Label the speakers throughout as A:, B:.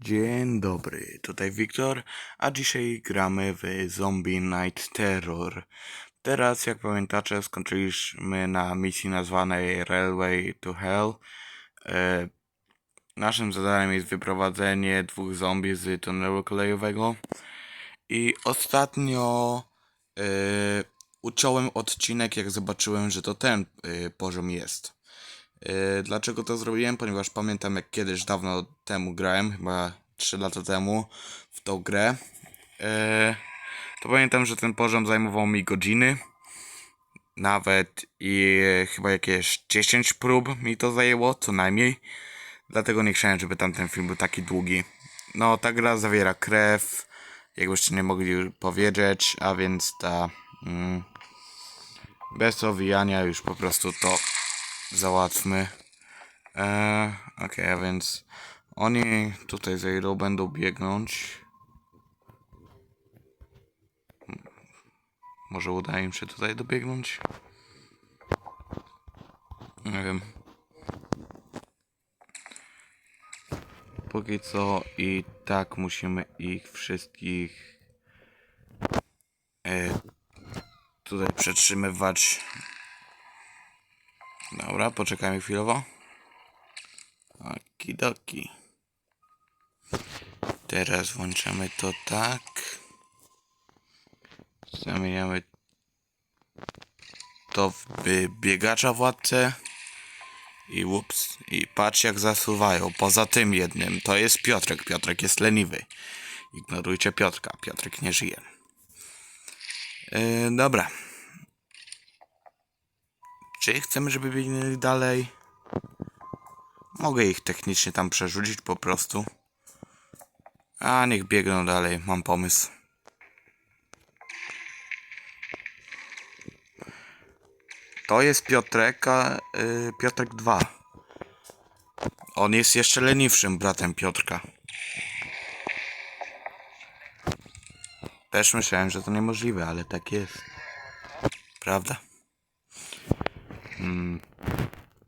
A: Dzień dobry, tutaj Wiktor, a dzisiaj gramy w Zombie Night Terror. Teraz, jak pamiętacie, skończyliśmy na misji nazwanej Railway to Hell. E, naszym zadaniem jest wyprowadzenie dwóch zombie z tunelu kolejowego. I ostatnio e, uciąłem odcinek, jak zobaczyłem, że to ten e, poziom jest. E, Dlaczego to zrobiłem? Ponieważ pamiętam jak kiedyś dawno temu grałem, chyba 3 lata temu w tą grę. E, To pamiętam, że ten poziom zajmował mi godziny. Nawet i chyba jakieś 10 prób mi to zajęło, co najmniej. Dlatego nie chciałem, żeby tamten film był taki długi. No, ta gra zawiera krew, jakbyście nie mogli powiedzieć, a więc ta... Mm, bez owijania już po prostu to załatwmy. Eee, Okej, a więc oni tutaj zejdą, będą biegnąć. Może uda im się tutaj dobiegnąć? Nie wiem. Póki co i tak musimy ich wszystkich e, tutaj przetrzymywać Dobra, poczekajmy chwilowo. Okidoki. Teraz włączamy to tak. Zamieniamy to w biegacza władcę. I ups. I patrz jak zasuwają. Poza tym jednym. To jest Piotrek. Piotrek jest leniwy. Ignorujcie Piotrka. Piotrek nie żyje. Yy, dobra. Czy chcemy, żeby biegnęli dalej? Mogę ich technicznie tam przerzucić po prostu. A niech biegną dalej, mam pomysł. To jest Piotrek, a, y, Piotrek 2. On jest jeszcze leniwszym bratem Piotrka. Też myślałem, że to niemożliwe, ale tak jest. Prawda?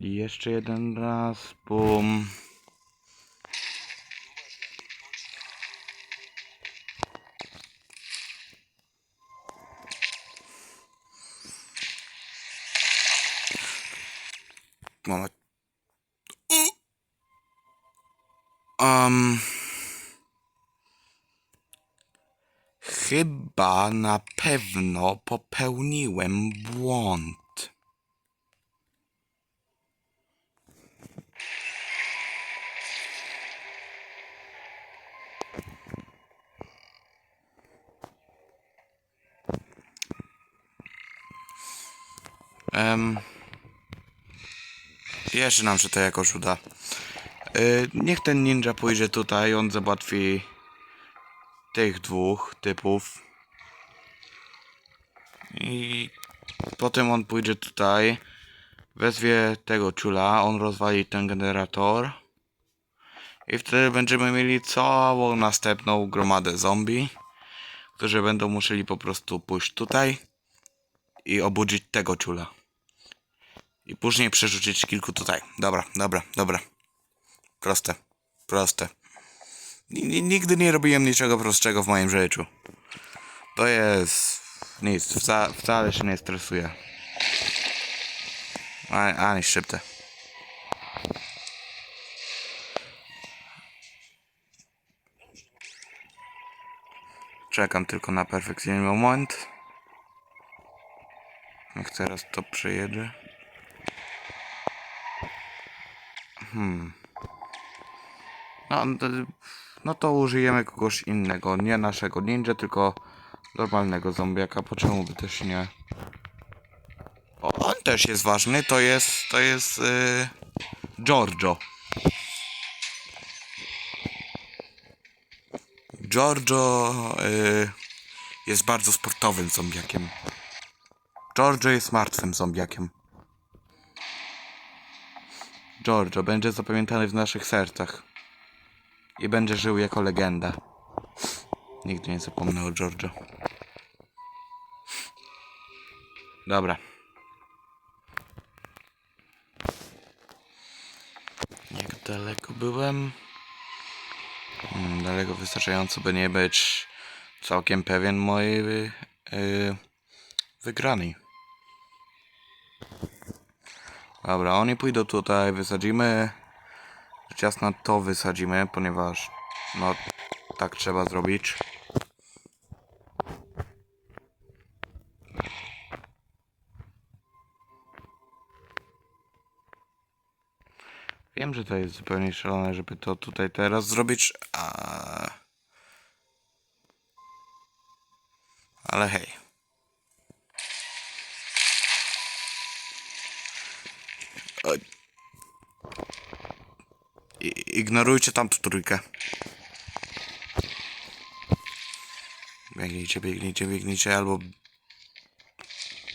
A: I jeszcze jeden raz, bum. Um, chyba na pewno popełniłem błąd. Em, jeszcze nam się to jakoś uda. Y, niech ten ninja pójdzie tutaj, on załatwi tych dwóch typów. I potem on pójdzie tutaj, wezwie tego ciula, on rozwali ten generator. I wtedy będziemy mieli całą następną gromadę zombie, którzy będą musieli po prostu pójść tutaj i obudzić tego ciula. I później przerzucić kilku tutaj. Dobra, dobra, dobra. Proste, proste. Ni- Nigdy nie robiłem niczego prostszego w moim życiu. To jest nic, wca, wcale się nie stresuję. Ani, ani szybte. Czekam tylko na perfekcyjny moment. Niech teraz to przejedzie. No, no, no to użyjemy kogoś innego. Nie naszego ninja, tylko normalnego zombiaka. Poczemu by też nie... O, on też jest ważny. To jest... To jest... Yy, Giorgio. Giorgio yy, jest bardzo sportowym zombiakiem. Giorgio jest martwym zombiakiem. Giorgio będzie zapamiętany w naszych sercach. I będzie żył jako legenda. Nigdy nie zapomnę o Giorgio. Dobra. Jak daleko byłem? Mm, Daleko wystarczająco, by nie być całkiem pewien mojej y, y, wygranej. Dobra, oni pójdą tutaj, wysadzimy. Rzecz jasna to wysadzimy, ponieważ no tak trzeba zrobić. Wiem, że to jest zupełnie szalone, żeby to tutaj teraz zrobić, a... Ale hej. Oj. I- Ignorujcie tamtą trójkę. Biegnijcie, biegnijcie, biegnijcie, albo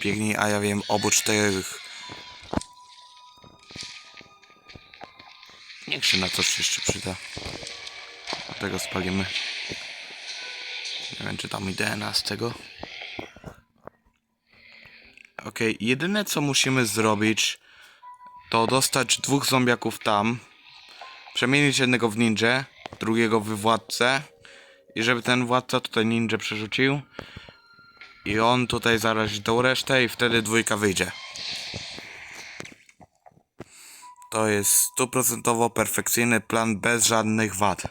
A: biegnij, a ja wiem, obok tych. Niech się na coś jeszcze przyda. Tego spalimy. Nie wiem, czy tam idea z tego. Okej, jedyne co musimy zrobić, to dostać dwóch zombiaków tam, przemienić jednego w ninja, drugiego w władcę i żeby ten władca tutaj ninja przerzucił i on tutaj zarazi tą resztę i wtedy dwójka wyjdzie. To jest stuprocentowo perfekcyjny plan bez żadnych wad.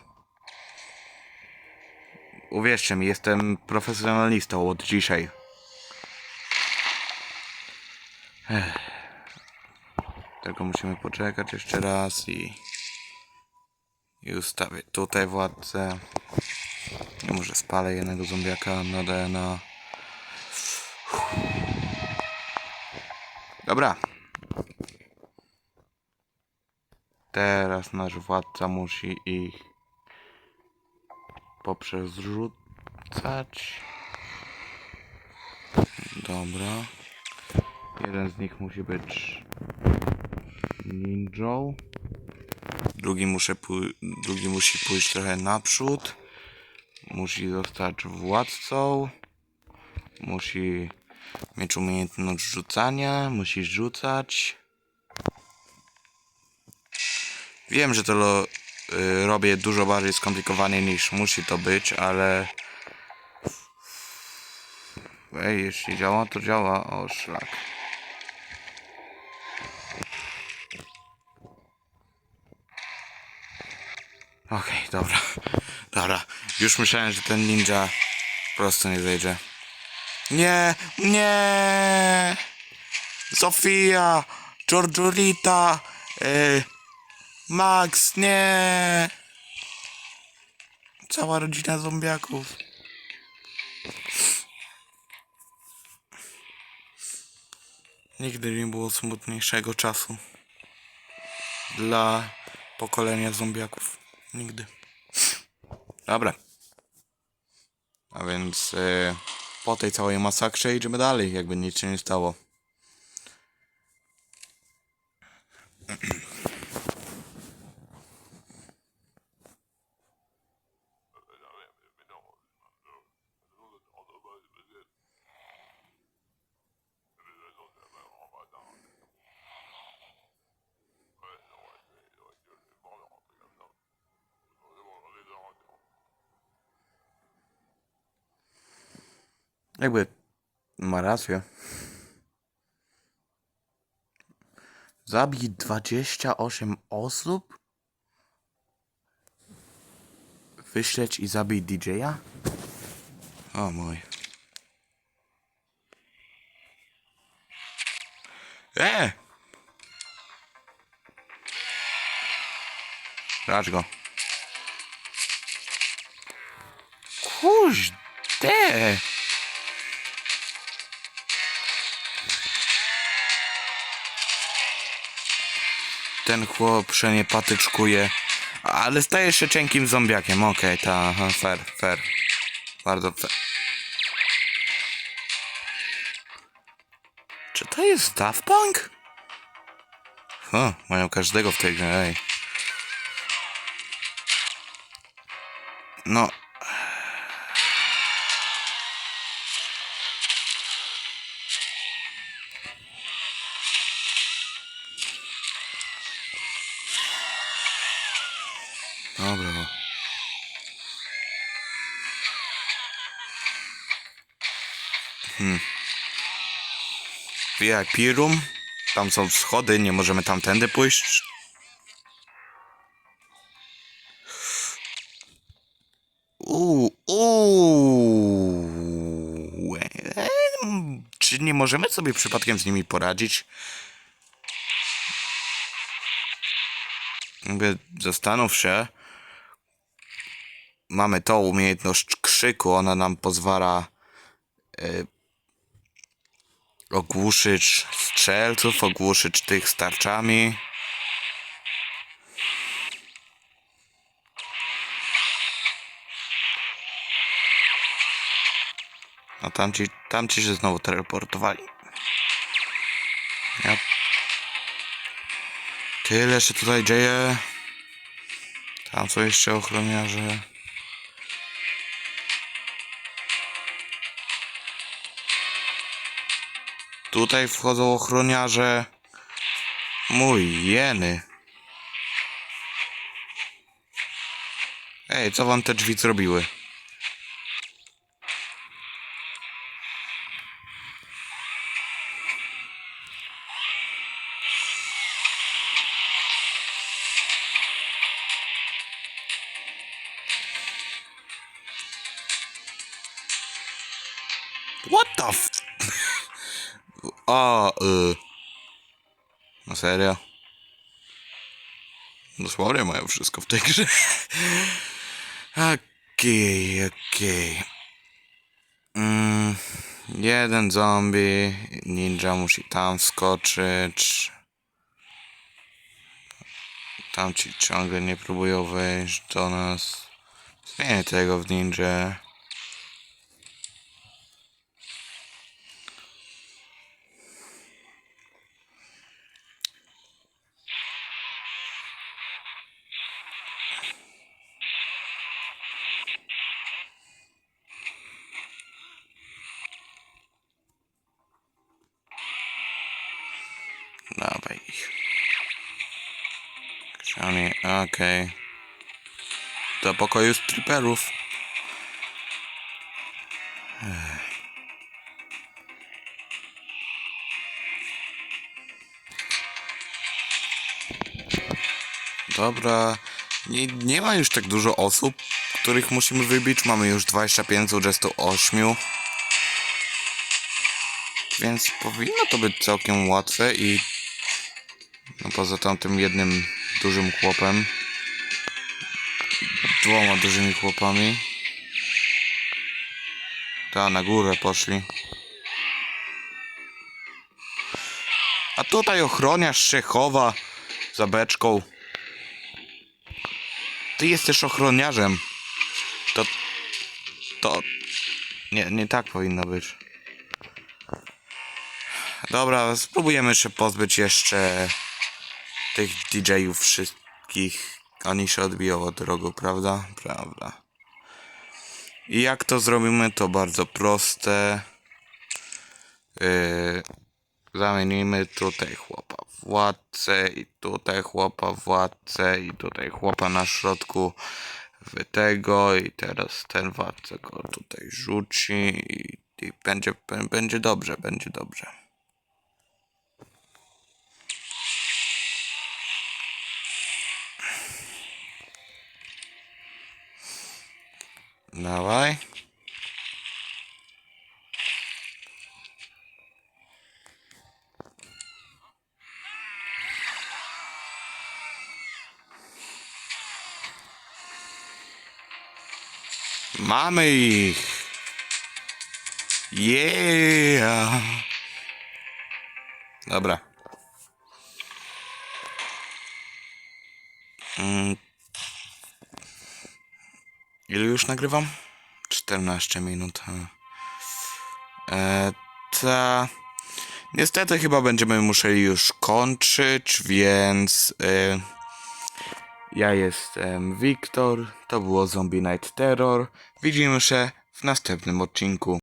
A: Uwierzcie mi, jestem profesjonalistą od dzisiaj. Ech. Tylko musimy poczekać jeszcze raz i... I ustawię tutaj władcę. Ja może spalę jednego zombiaka na DNA. Dobra. Teraz nasz władca musi ich poprzez rzucać. Dobra. Jeden z nich musi być ninją. Drugi, muszę drugi musi pójść trochę naprzód. Musi zostać władcą. Musi mieć umiejętność rzucania. Musi rzucać. Wiem, że to lo, y, robię dużo bardziej skomplikowanie niż musi to być, ale... Ej, jeśli działa, to działa. O, szlak. Okej, dobra. Dobra. Już myślałem, że ten ninja po prostu nie zejdzie. Nie! Nie! Sofia! Giorgiolita! Yy, Max, nie! Cała rodzina zombiaków. Nigdy nie było smutniejszego czasu. Dla pokolenia zombiaków. Nigdy. Dobra. A więc e, po tej całej masakrze idziemy dalej, jakby nic się nie stało. Jakby ma rację. Zabij 28 osób? Wyśleć i zabij DJ-a? O mój. E! Racz go. Kuźde! Ten chłop nie patyczkuje. Ale staje się cienkim zombiakiem. Okej, ta, aha, fair, fair. Bardzo fair. Czy to jest Daft Punk? O, mają każdego w tej grze, ej. No. VIP room. Tam są schody, nie możemy tamtędy pójść. Uuu, uuu. Czy nie możemy sobie przypadkiem z nimi poradzić? Jakby zastanów się. Mamy tą umiejętność krzyku, ona nam pozwala y, ogłuszyć strzelców, ogłuszyć tych z tarczami. A tamci, tamci się znowu teleportowali. Ja... Tyle się tutaj dzieje. Tam są jeszcze ochroniarze. Tutaj wchodzą ochroniarze. Mój jeny. Ej, co wam te drzwi zrobiły? What the f... A, y... Na serio? Dosłownie mają wszystko w tej grze. Okej, okej. Mm, jeden zombie, ninja musi tam skoczyć. Tamci ciągle nie próbują wejść do nas. Zmienię tego w ninja. Dawaj ich. Okej. Do pokoju stripperów. Dobra. Nie, nie ma już tak dużo osób, których musimy wybić. Mamy już 25 z 28. Więc powinno to być całkiem łatwe i no poza tamtym jednym dużym chłopem. Dwoma dużymi chłopami. Ta na górę poszli. A tutaj ochroniarz się chowa za beczką. Ty jesteś ochroniarzem. To. To. Nie, nie tak powinno być. Dobra, spróbujemy się pozbyć jeszcze tych DJ-ów wszystkich. Oni się odbiją od rogu, prawda? Prawda. I jak to zrobimy, to bardzo proste. Yy, zamienimy tutaj chłopa władcę i tutaj chłopa władcę i tutaj chłopa na środku w tego i teraz ten władca go tutaj rzuci i, i będzie, będzie dobrze, będzie dobrze. Dawaj. Mamy ich. Yeah. Dobra. Mm. Ile już nagrywam? 14 minut. a. E, ta... Niestety chyba będziemy musieli już kończyć, więc... E, ja jestem Wiktor, to było Zombie Night Terror. Widzimy się w następnym odcinku.